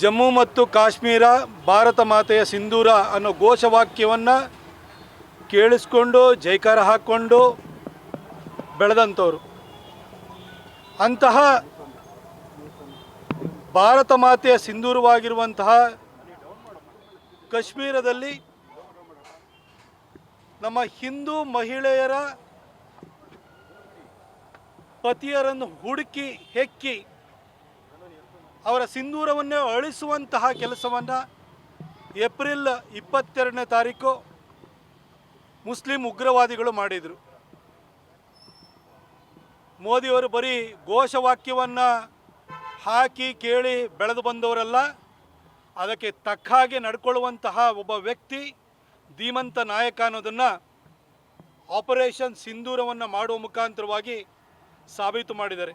ಜಮ್ಮು ಮತ್ತು ಕಾಶ್ಮೀರ ಭಾರತ ಮಾತೆಯ ಸಿಂಧೂರ ಅನ್ನೋ ಘೋಷವಾಕ್ಯವನ್ನು ಕೇಳಿಸ್ಕೊಂಡು ಜೈಕಾರ ಹಾಕ್ಕೊಂಡು ಬೆಳೆದಂಥವ್ರು. ಅಂತಹ ಭಾರತ ಮಾತೆಯ ಸಿಂಧೂರವಾಗಿರುವಂತಹ ಕಾಶ್ಮೀರದಲ್ಲಿ ನಮ್ಮ ಹಿಂದೂ ಮಹಿಳೆಯರ ಪತಿಯರನ್ನು ಹುಡುಕಿ ಹೆಕ್ಕಿ ಅವರ ಸಿಂಧೂರವನ್ನೇ ಅಳಿಸುವಂತಹ ಕೆಲಸವನ್ನು ಏಪ್ರಿಲ್ ಇಪ್ಪತ್ತೆರಡನೇ ತಾರೀಕು ಮುಸ್ಲಿಂ ಉಗ್ರವಾದಿಗಳು ಮಾಡಿದರು. ಮೋದಿಯವರು ಬರೀ ಘೋಷವಾಕ್ಯವನ್ನು ಹಾಕಿ ಕೇಳಿ ಬೆಳೆದು ಬಂದವರಲ್ಲ, ಅದಕ್ಕೆ ತಕ್ಕ ಹಾಗೆ ನಡ್ಕೊಳ್ಳುವಂತಹ ಒಬ್ಬ ವ್ಯಕ್ತಿ, ಧೀಮಂತ ನಾಯಕ ಅನ್ನೋದನ್ನು ಆಪರೇಷನ್ ಸಿಂಧೂರವನ್ನು ಮಾಡುವ ಮುಖಾಂತರವಾಗಿ ಸಾಬೀತು ಮಾಡಿದ್ದಾರೆ.